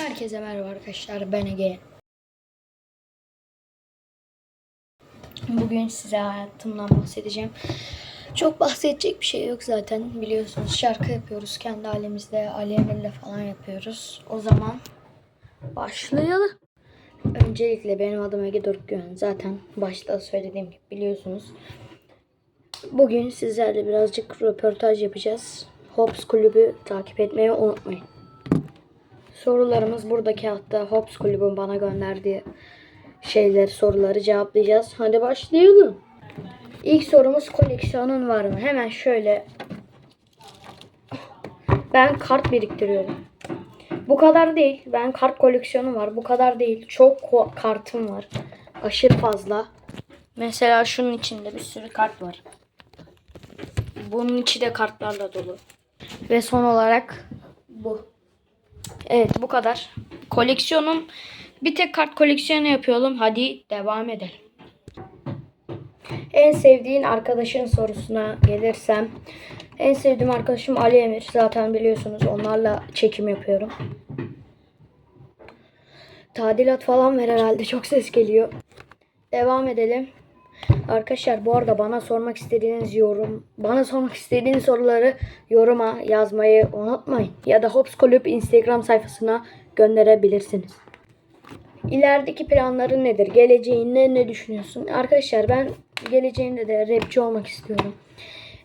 Herkese merhaba arkadaşlar ben Ege. Bugün size hayatımdan bahsedeceğim. Çok bahsedecek bir şey yok zaten biliyorsunuz. Şarkı yapıyoruz kendi halimizde. Ali Emir'le falan yapıyoruz. O zaman başlayalım. Öncelikle benim adım Ege Doruk Güven. Zaten başta söylediğim gibi biliyorsunuz. Bugün sizlerle birazcık röportaj yapacağız. Hops Kulübü takip etmeyi unutmayın. Sorularımız buradaki hatta Hops Kulübü'nün bana gönderdiği şeyler, soruları cevaplayacağız. Hadi başlayalım. İlk sorumuz koleksiyonun var mı? Hemen şöyle. Ben kart biriktiriyorum. Bu kadar değil. Ben kart koleksiyonum var. Bu kadar değil. Çok kartım var. Aşırı fazla. Mesela şunun içinde bir sürü kart var. Bunun içi de kartlarla dolu. Ve son olarak bu. Evet bu kadar. Koleksiyonum bir tek kart koleksiyonu yapıyorum. Hadi devam edelim. En sevdiğin arkadaşın sorusuna gelirsem en sevdiğim arkadaşım Ali Emir. Zaten biliyorsunuz onlarla çekim yapıyorum. Tadilat falan ver herhalde. Çok ses geliyor. Devam edelim. Arkadaşlar bu arada bana sormak istediğiniz yorum, bana sormak istediğiniz soruları yoruma yazmayı unutmayın. Ya da Hops Kulüp Instagram sayfasına gönderebilirsiniz. İlerideki planların nedir? Geleceğinde ne düşünüyorsun? Arkadaşlar ben geleceğinde de rapçi olmak istiyorum.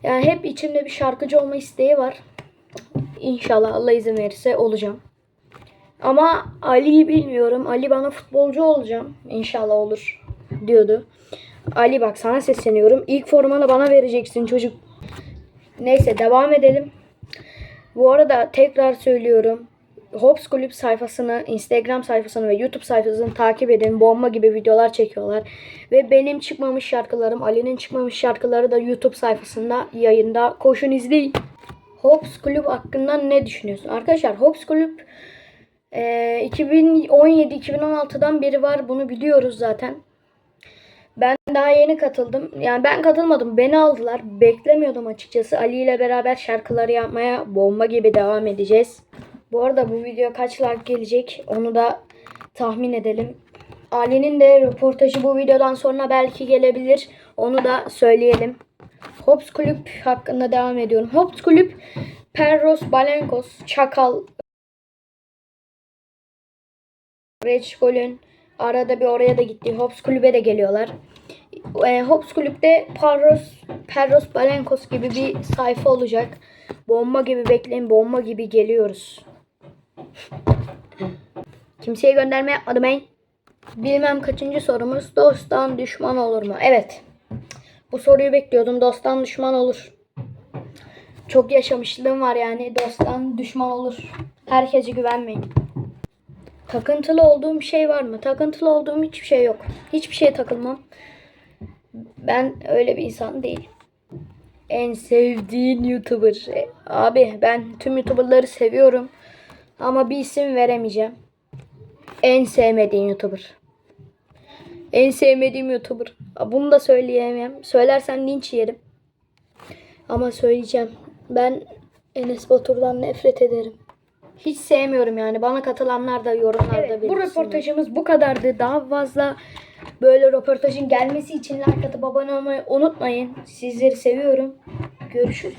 Yani hep içimde bir şarkıcı olma isteği var. İnşallah Allah izin verirse olacağım. Ama Ali'yi bilmiyorum. Ali bana futbolcu olacağım. İnşallah olur diyordu. Ali bak sana sesleniyorum. İlk formanı bana vereceksin çocuk. Neyse devam edelim. Bu arada tekrar söylüyorum. Hops Kulüp sayfasını, Instagram sayfasını ve YouTube sayfasını takip edin. Bomba gibi videolar çekiyorlar. Ve benim çıkmamış şarkılarım, Ali'nin çıkmamış şarkıları da YouTube sayfasında yayında. Koşun izleyin. Hops Kulüp hakkında ne düşünüyorsun? Arkadaşlar Hops Kulüp e, 2017-2016'dan beri var. Bunu biliyoruz zaten. Ben daha yeni katıldım. Yani ben katılmadım. Beni aldılar. Beklemiyordum açıkçası. Ali ile beraber şarkıları yapmaya bomba gibi devam edeceğiz. Bu arada bu video kaç like gelecek onu da tahmin edelim. Ali'nin de röportajı bu videodan sonra belki gelebilir. Onu da söyleyelim. Hops Kulüp hakkında devam ediyorum. Hops Kulüp Perros, Balenkos, Çakal, Reçkol'ün arada bir oraya da gitti. Hops Kulübe de geliyorlar. E, Hops Kulüp'te Parros, Perros Balenkos gibi bir sayfa olacak. Bomba gibi bekleyin. Bomba gibi geliyoruz. Kimseye gönderme yapmadım ben. Bilmem kaçıncı sorumuz. Dosttan düşman olur mu? Evet. Bu soruyu bekliyordum. Dosttan düşman olur. Çok yaşamışlığım var yani. Dosttan düşman olur. Herkese güvenmeyin. Takıntılı olduğum şey var mı? Takıntılı olduğum hiçbir şey yok. Hiçbir şeye takılmam. Ben öyle bir insan değilim. En sevdiğin YouTuber. E, Abi ben tüm YouTuber'ları seviyorum. Ama bir isim veremeyeceğim. En sevmediğin YouTuber. En sevmediğim YouTuber. Bunu da söyleyemem. Söylersem linç yerim. Ama söyleyeceğim. Ben Enes Batur'dan nefret ederim. Hiç sevmiyorum yani. Bana katılanlar da yorumlarda Evet, bu röportajımız bu kadardı. Daha fazla böyle röportajın gelmesi için like atıp abone olmayı unutmayın. Sizleri seviyorum. Görüşürüz.